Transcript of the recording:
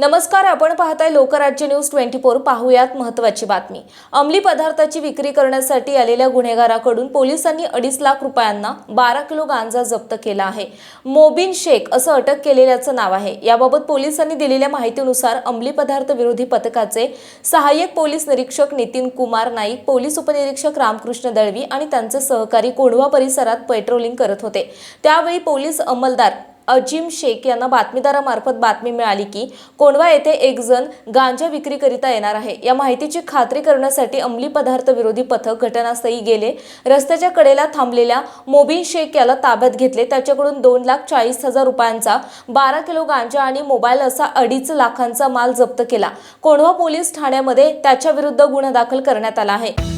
नमस्कार आपण पाहताय लोकराज्य न्यूज ट्वेंटी फोर. पाहूयात महत्वाची बातमी. अंमली पदार्थाची विक्री करण्यासाठी आलेल्या गुन्हेगाराकडून पोलिसांनी अडीच लाख रुपयांना बारा किलो गांजा जप्त केला आहे. मोबिन शेख असं अटक केलेल्याचं नाव आहे. याबाबत पोलिसांनी दिलेल्या माहितीनुसार अंमली पदार्थ विरोधी पथकाचे सहाय्यक पोलीस निरीक्षक नितीन कुमार नाईक पोलीस उपनिरीक्षक रामकृष्ण दळवी आणि त्यांचे सहकारी कोंढवा परिसरात पेट्रोलिंग करत होते. त्यावेळी पोलीस अंमलदार अजिम शेख यांना बातमीदारामार्फत बातमी मिळाली की कोंडवा येथे एक जण गांजा विक्रीकरिता येणार आहे. या माहितीची खात्री करण्यासाठी अंमली पदार्थ विरोधी पथक घटनास्थळी गेले. रस्त्याच्या कडेला थांबलेल्या मोबीन शेख याला ताब्यात घेतले. त्याच्याकडून दोन लाख चाळीस हजार रुपयांचा बारा किलो गांजा आणि मोबाईल असा अडीच लाखांचा माल जप्त केला. कोंढवा पोलीस ठाण्यामध्ये त्याच्या विरुद्ध गुन्हा दाखल करण्यात आला आहे.